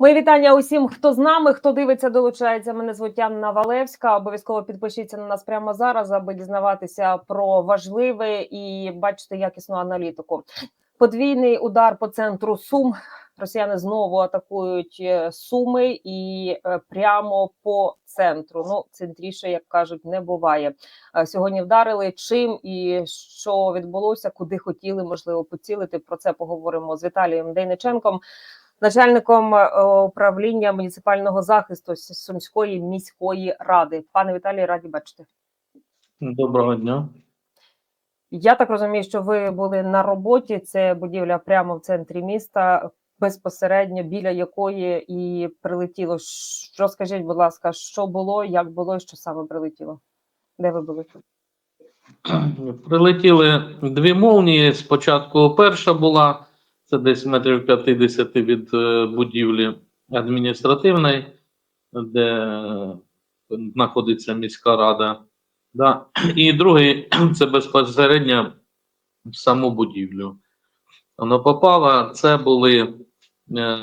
Мої вітання усім, хто з нами, хто дивиться, долучається. Мене звуть Анна Валевська. Обов'язково підпишіться на нас прямо зараз, аби дізнаватися про важливе і бачити якісну аналітику. Подвійний удар по центру Сум. Росіяни знову атакують е, Суми і е, прямо по центру. Ну, центріше, як кажуть, не буває. Е, Сьогодні вдарили чим і що відбулося, куди хотіли можливо поцілити. Про це поговоримо з Віталієм Дейниченком начальником е, управління муніципального захисту Сумської міської ради. Пане Віталій, раді бачити. Доброго дня. Я так розумію, що ви були на роботі. Це будівля прямо в центрі міста, безпосередньо біля якої і прилетіло. Що скажіть, будь ласка, що було, як було і що саме прилетіло? Де ви були? Прилетіли дві молнії. Спочатку перша була, це десь метрів 50 від е, будівлі адміністративної, де е, знаходиться міська рада. Да. І другий це безпосередньо в саму будівлю. Воно попало. Це були е,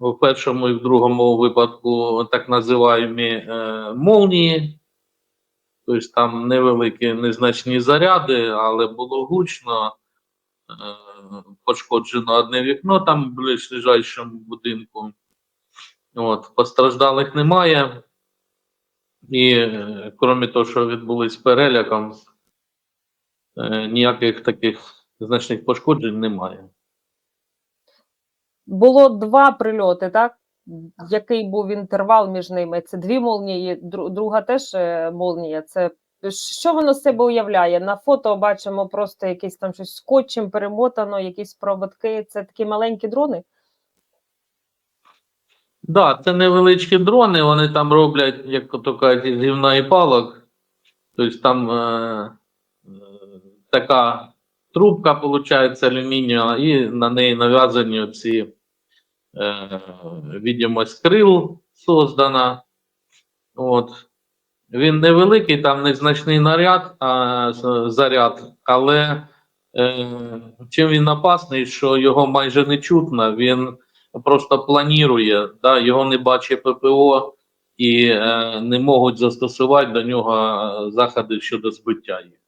у першому і в другому випадку так називаємо молнії. Тобто там невеликі незначні заряди, але було гучно. Пошкоджено одне вікно там в ближайшому будинку. От, постраждалих немає. І е, крім того, що відбулись переляком, е, ніяких таких значних пошкоджень немає. Було два прильоти, так? Який був інтервал між ними? Це дві молнії, друга теж е, молнія. Це що воно з себе уявляє? На фото бачимо просто якесь там щось скотчем перемотано, якісь проводки. Це такі маленькі дрони. Да, це невеличкі дрони, вони там роблять, як то кажуть, гівна і палок. Тобто там е, е, така трубка, виходить, алюмінієва, і на неї нав'язані ці е, відомость крил создана. От. Він невеликий, там незначний наряд, а, заряд, але е, чим він опасний, що його майже не чутно, він просто планує, да, його не бачить ППО і е, не можуть застосувати до нього е, заходи щодо збиття їх.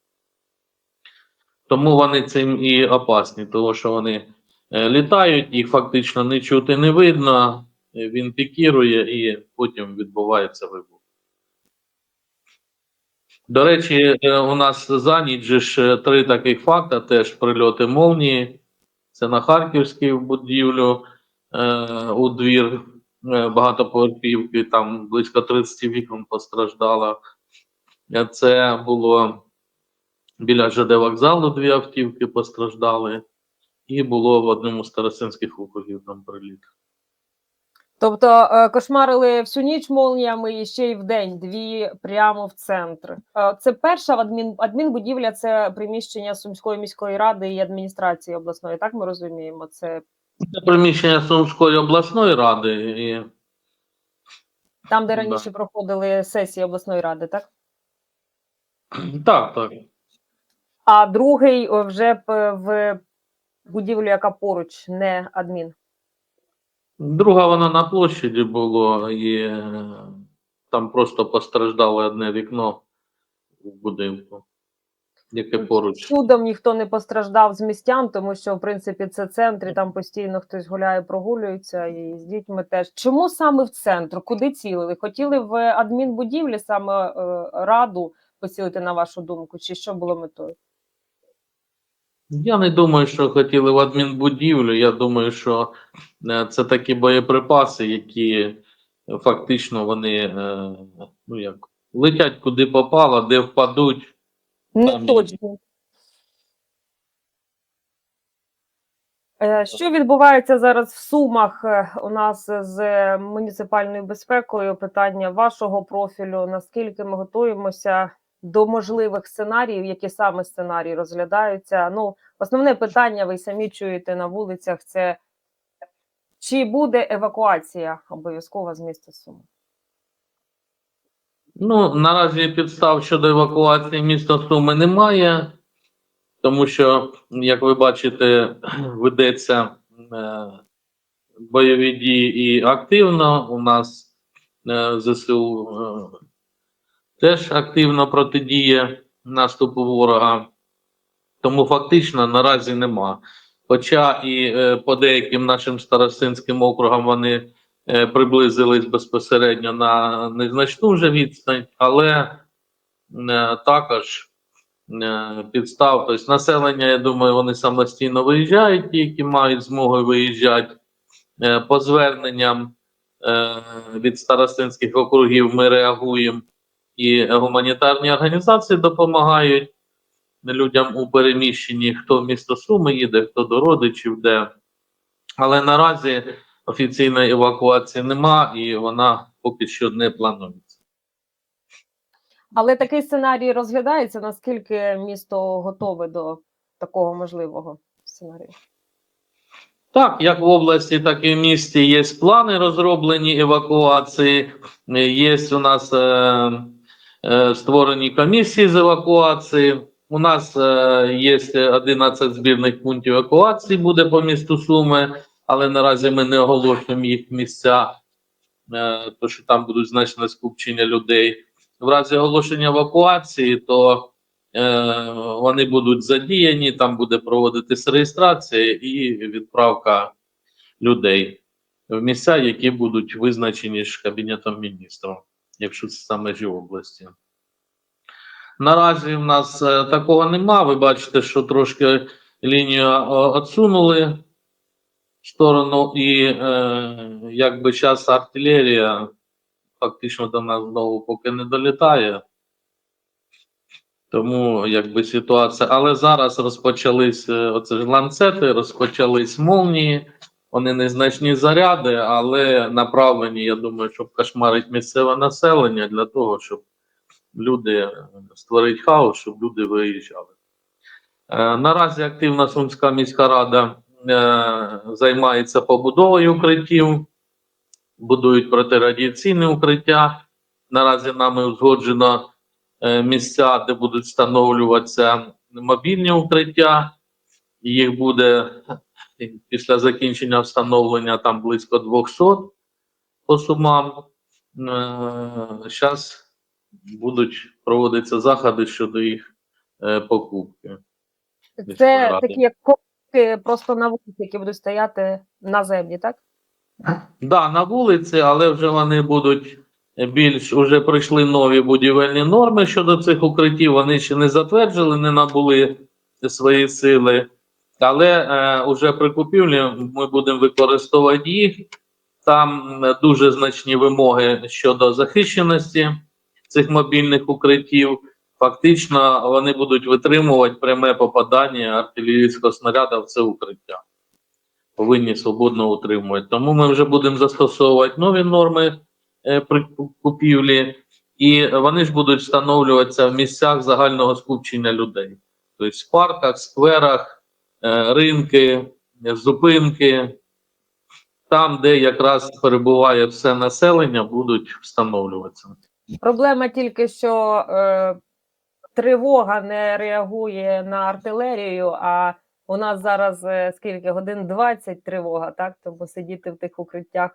Тому вони цим і опасні, тому що вони е, літають, їх фактично не чути, не видно, е, він пікірує і потім відбувається вибух. До речі, е, у нас за ніч ж е, три таких факти, теж прильоти молнії. Це на Харківській будівлю е, у двір багатоповерхівки, там близько 30 вікон постраждало. Це було біля ЖД вокзалу дві автівки постраждали, і було в одному з старосинських округів там приліт. Тобто е, кошмарили всю ніч молніями і ще й в день дві прямо в центр. Е, Це перша в адмін, адмінбудівля, це приміщення Сумської міської ради і адміністрації обласної. Так ми розуміємо. Це Це приміщення Сумської обласної ради. І, там, де Да. раніше проходили сесії обласної ради, так? так, так. А другий вже в будівлю, яка поруч, не адмін. Друга вона на площаді було, і е, там просто постраждало одне вікно в будинку, яке поруч. Чудом ніхто не постраждав з містян, тому що в принципі це центр, і там постійно хтось гуляє, прогулюється, і з дітьми теж. Чому саме в центр? Куди цілили? Хотіли в адмінбудівлі саме е, раду поцілити, на вашу думку, чи що було метою? Я не думаю, що хотіли в адмінбудівлю. Я думаю, що е, це такі боєприпаси, які фактично вони е, ну як летять куди попало, де впадуть. Не Там- точно. Е, Що відбувається зараз в Сумах у нас з муніципальною безпекою? Питання вашого профілю. Наскільки ми готуємося до можливих сценаріїв, які саме сценарії розглядаються? Ну, основне питання, ви самі чуєте на вулицях: це чи буде евакуація обов'язкова з міста Суми? Ну, наразі підстав щодо евакуації міста Суми немає, тому що, як ви бачите, ведеться е, бойові дії і активно. У нас е, ЗСУ е, теж активно протидіє наступу ворога. Тому фактично наразі нема. Хоча і е, по деяким нашим старостинським округам вони е, приблизились безпосередньо на незначну вже відстань, але е, також е, підстав, тобто населення, я думаю, вони самостійно виїжджають, ті, які мають змогу виїжджати. Е, По зверненням е, від старостинських округів ми реагуємо, і гуманітарні організації допомагають людям у переміщенні, хто в місто Суми їде, хто до родичів де. Але наразі офіційної евакуації нема і вона поки що не планується. Але такий сценарій розглядається, наскільки місто готове до такого можливого сценарію. Так, як в області, так і в місті є плани розроблені евакуації. Є у нас е, створені комісії з евакуації. У нас е, є 11 збірних пунктів евакуації, буде по місту Суми, але наразі ми не оголошуємо їх місця, е, тому що там будуть значне скупчення людей. В разі оголошення евакуації, то е, вони будуть задіяні, там буде проводитись реєстрація і відправка людей в місця, які будуть визначені ж Кабінетом міністрів, якщо це за межі області. Наразі в нас е, такого нема. Ви бачите, що трошки лінію е, отсунули в сторону, і е, якби зараз артилерія фактично до нас знову поки не долітає. Тому якби ситуація. Але зараз розпочались е, оце ж ланцети, розпочались молнії. Вони незначні заряди, але направлені, я думаю, щоб кошмарить місцеве населення для того, щоб люди е, створити хаос, щоб люди виїжджали. Е, наразі активна Сумська міська рада е, займається побудовою укриттів, будують протирадіаційне укриття. Наразі нами узгоджено місця, де будуть встановлюватися мобільні укриття. Їх буде після закінчення встановлення там близько 200 по сумам. Зараз будуть проводитися заходи щодо їх е, покупки. Це такі як коробки просто на вулиці, які будуть стояти на землі, так? Да, на вулиці, але вже вони будуть більш уже прийшли нові будівельні норми щодо цих укриттів. Вони ще не затверджили, не набули свої сили. Але е, уже при купівлі ми будемо використовувати їх. Там е, дуже значні вимоги щодо захищеності цих мобільних укриттів. Фактично, вони будуть витримувати пряме попадання артилерійського снаряду в це укриття повинні свободно утримувати. Тому ми вже будемо застосовувати нові норми е, при купівлі, і вони ж будуть встановлюватися в місцях загального скупчення людей. Тобто в парках, скверах, ринки, е, зупинки, там, де якраз перебуває все населення, будуть встановлюватися. Проблема тільки, що е, тривога не реагує на артилерію, а у нас зараз е, скільки годин 20 тривога, так? Тому сидіти в тих укриттях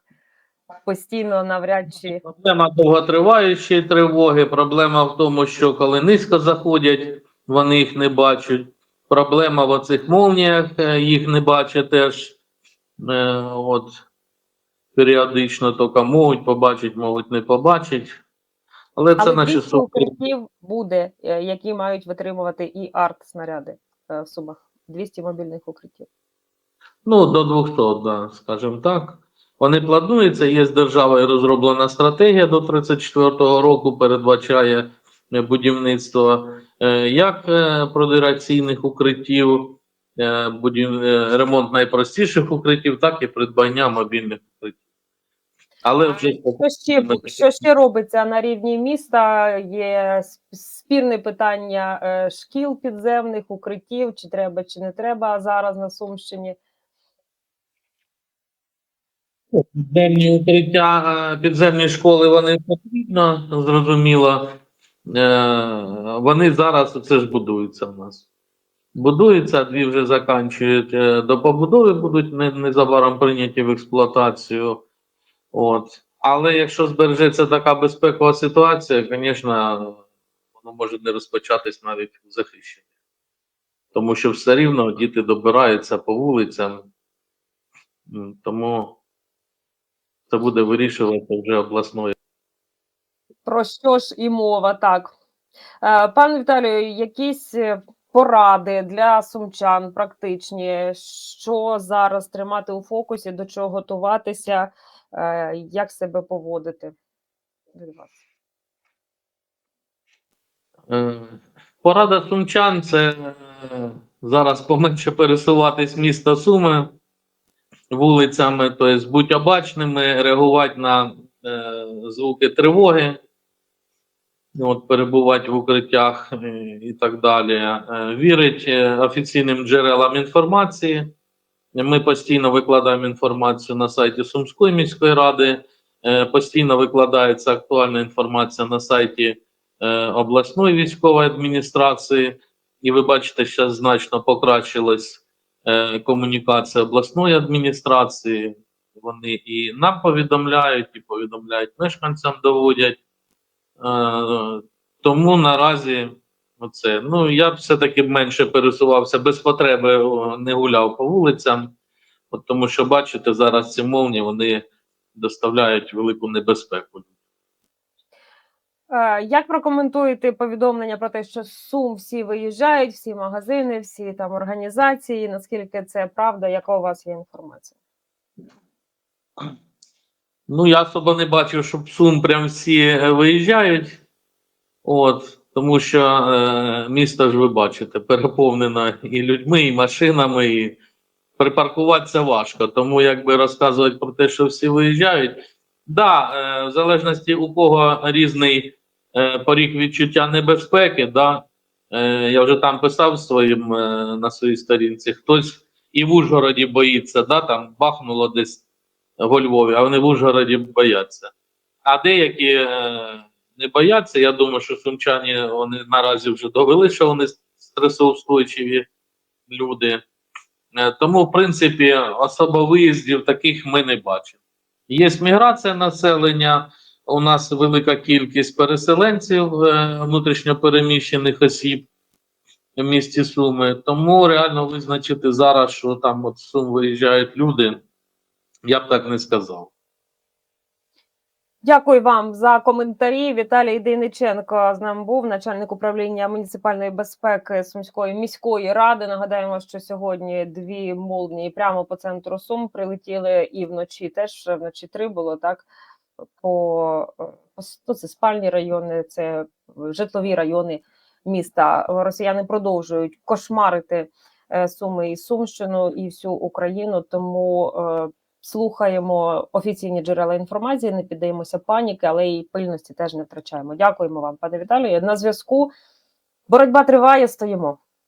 постійно навряд чи. Проблема довготриваючої тривоги. Проблема в тому, що коли низько заходять, вони їх не бачать. Проблема в оцих молніях, е, їх не бачать теж. Е, от, періодично тільки можуть побачити, можуть не побачити. Але це Але наші 200 укриттів буде, е, які мають витримувати і арт-снаряди в Сумах. 200 мобільних укриттів. Ну, до 200, да, скажімо так. Вони плануються, є з державою розроблена стратегія до 34-го року, передбачає будівництво е, як е, продираційних укриттів, е, будів... е, ремонт найпростіших укриттів, так і придбання мобільних укриттів. Але вже Що ще, що ще робиться на рівні міста? Є сп- спірне питання е, шкіл підземних, укриттів, чи треба, чи не треба зараз на Сумщині. Підземні укриття, е, підземні школи вони потрібно, зрозуміло. Е, Вони зараз це ж будуються в нас. будуються, дві вже заканчують е, до побудови, будуть незабаром прийняті в експлуатацію. От. Але якщо збережеться така безпекова ситуація, звісно, воно може не розпочатись навіть у захищенні. Тому що все рівно діти добираються по вулицям, тому це буде вирішувати вже обласною. Про що ж і мова, так. Е, Пане Віталію, якісь е, поради для сумчан практичні, що зараз тримати у фокусі, до чого готуватися, е, як себе поводити від вас? Порада сумчан це зараз поменше пересуватись міста Суми вулицями, тобто будь обачними, реагувати на звуки тривоги, от, перебувати в укриттях е, і так далі. Е, Вірить е, офіційним джерелам інформації. Ми постійно викладаємо інформацію на сайті Сумської міської ради. Постійно викладається актуальна інформація на сайті обласної військової адміністрації, і ви бачите, що значно покращилась комунікація обласної адміністрації. Вони і нам повідомляють, і повідомляють мешканцям, доводять. Е, тому наразі оце. Ну, я б все-таки менше пересувався без потреби, не гуляв по вулицям, от тому що бачите, зараз ці молні вони доставляють велику небезпеку. Е, Як прокоментуєте повідомлення про те, що Сум всі виїжджають, всі магазини, всі там організації? Наскільки це правда? Яка у вас є інформація? Ну, я особо не бачив, щоб Сум прям всі е, виїжджають. От, тому що е, місто ж ви бачите, переповнено і людьми, і машинами, і припаркуватися важко. Тому якби розказувати про те, що всі виїжджають. Да, е, в залежності у кого різний е, поріг відчуття небезпеки, да, е, я вже там писав своїм е, на своїй сторінці. Хтось і в Ужгороді боїться, да, там бахнуло десь во Львові, а вони в Ужгороді бояться. А деякі е, не бояться. Я думаю, що сумчані вони наразі вже довели, що вони стресоустойчиві люди. Е, тому, в принципі, особо виїздів таких ми не бачимо. Є міграція населення, у нас велика кількість переселенців е, внутрішньопереміщених осіб в місті Суми. Тому реально визначити зараз, що там от Сум виїжджають люди, я б так не сказав. Дякую вам за коментарі. Віталій Дейниченко з нами був начальник управління муніципальної безпеки Сумської міської ради. Нагадаємо, що сьогодні дві молнії прямо по центру Сум прилетіли і вночі. Теж вночі три було так. По, ну, це спальні райони, це житлові райони міста. Росіяни продовжують кошмарити е, Суми і Сумщину і всю Україну. Тому е, слухаємо офіційні джерела інформації, не піддаємося паніки, але і пильності теж не втрачаємо. Дякуємо вам, пане Віталію. На зв'язку боротьба триває. Стоїмо.